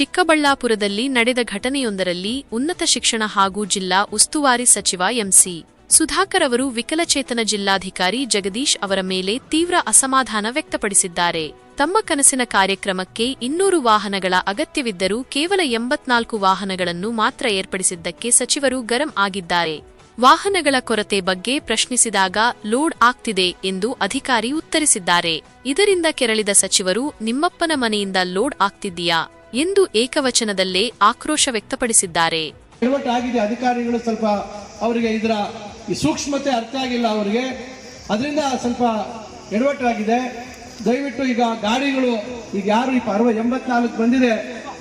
ಚಿಕ್ಕಬಳ್ಳಾಪುರದಲ್ಲಿ ನಡೆದ ಘಟನೆಯೊಂದರಲ್ಲಿ ಉನ್ನತ ಶಿಕ್ಷಣ ಹಾಗೂ ಜಿಲ್ಲಾ ಉಸ್ತುವಾರಿ ಸಚಿವ ಎಂಸಿ ಸುಧಾಕರ್ ಅವರು ವಿಕಲಚೇತನ ಜಿಲ್ಲಾಧಿಕಾರಿ ಜಗದೀಶ್ ಅವರ ಮೇಲೆ ತೀವ್ರ ಅಸಮಾಧಾನ ವ್ಯಕ್ತಪಡಿಸಿದ್ದಾರೆ. ತಮ್ಮ ಕನಸಿನ ಕಾರ್ಯಕ್ರಮಕ್ಕೆ ಇನ್ನೂರು ವಾಹನಗಳ ಅಗತ್ಯವಿದ್ದರೂ ಕೇವಲ ಎಂಬತ್ನಾಲ್ಕು ವಾಹನಗಳನ್ನು ಮಾತ್ರ ಏರ್ಪಡಿಸಿದ್ದಕ್ಕೆ ಸಚಿವರು ಗರಂ ಆಗಿದ್ದಾರೆ. ವಾಹನಗಳ ಕೊರತೆ ಬಗ್ಗೆ ಪ್ರಶ್ನಿಸಿದಾಗ ಲೋಡ್ ಆಗ್ತಿದೆ ಎಂದು ಅಧಿಕಾರಿ ಉತ್ತರಿಸಿದ್ದಾರೆ. ಇದರಿಂದ ಕೆರಳಿದ ಸಚಿವರು, ನಿಮ್ಮಪ್ಪನ ಮನೆಯಿಂದ ಲೋಡ್ ಆಗ್ತಿದ್ದೀಯಾ? ಎಂದು ಏಕವಚನದಲ್ಲೇ ಆಕ್ರೋಶ ವ್ಯಕ್ತಪಡಿಸಿದ್ದಾರೆ. ಅಧಿಕಾರಿಗಳು, ಸ್ವಲ್ಪ ಅವರಿಗೆ ಇದರ ಸೂಕ್ಷ್ಮತೆ ಅರ್ಥ ಆಗಿಲ್ಲ ಅವರಿಗೆ. ಅದರಿಂದ ಸ್ವಲ್ಪ ಎಡವಟ್ಟಾಗಿದೆ. ದಯವಿಟ್ಟು ಈಗ ಗಾಡಿಗಳು, ಈಗ ಯಾರು ಈ ಅರವ ಎಂಬತ್ನಾಲ್ಕು ಬಂದಿದೆ,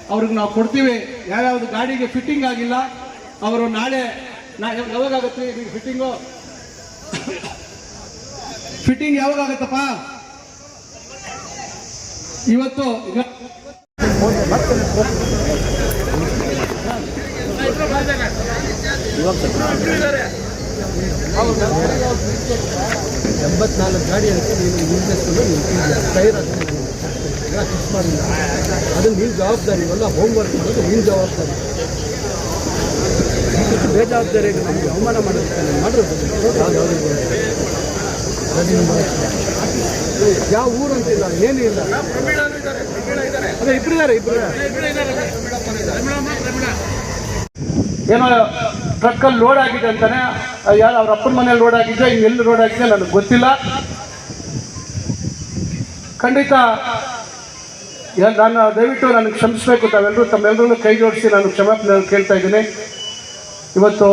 ಅವ್ರಿಗೆ ನಾವು ಕೊಡ್ತೀವಿ. ಯಾವ್ಯಾವ್ದು ಗಾಡಿಗೆ ಫಿಟ್ಟಿಂಗ್ ಆಗಿಲ್ಲ, ಅವರು ನಾಳೆ ನಾ ಯಾವಾಗ ಆಗುತ್ತೆ ಫಿಟ್ಟಿಂಗು ಫಿಟ್ಟಿಂಗ್ ಯಾವಾಗ ಆಗುತ್ತಪ್ಪ ಇವತ್ತು ಎಂಬತ್ನಾಲ್ಕು ಗಾಡಿ ಅಂತ ನೀನು ನಿಲ್ಲಿಸ್ಕೊಂಡು ನಿಂತಿದ್ಯಾ ಟೈರ್ ಅದನ್ನು ಫಿಕ್ಸ್ ಮಾಡಿಲ್ಲ ಅದು ನೀನು ಜವಾಬ್ದಾರಿ ಇವೆಲ್ಲ ಹೋಮ್ ವರ್ಕ್ ಮಾಡೋದು ನೀನು ಜವಾಬ್ದಾರಿ. ಇಷ್ಟು ಬೇಜವಾಬ್ದಾರಿಗೆ ನಮಗೆ ಅವಮಾನ ಮಾಡೋದಕ್ಕೆ ಮಾಡಿರೋದು ಯಾವ ಊರು ಅಂತಿಲ್ಲ ಏನೂ ಇಲ್ಲ. ಅದೇ ಇಬ್ಬರಿದ್ದಾರೆ ಇಬ್ಬರು ಏನೋ ಟ್ರಕ್ಕಲ್ಲಿ ಲೋಡ್ ಆಗಿದೆ ಅಂತಾನೆ ಯಾರು ಅವ್ರ ಅಪ್ಪನ ಮನೇಲಿ ಲೋಡ್ ಆಗಿದೆ, ಇನ್ನು ಎಲ್ಲಿ ಲೋಡ್ ಆಗಿದೆ ನನಗೆ ಗೊತ್ತಿಲ್ಲ. ಖಂಡಿತ ನಾನು ದಯವಿಟ್ಟು ನನಗೆ ಕ್ಷಮಿಸಬೇಕು ತಾವೆಲ್ಲರೂ ತಮ್ಮೆಲ್ಲರೂ ಕೈ ಜೋಡಿಸಿ ನಾನು ಕ್ಷಮಾಪಣೆ ಕೇಳ್ತಾ ಇದ್ದೀನಿ. ಇವತ್ತು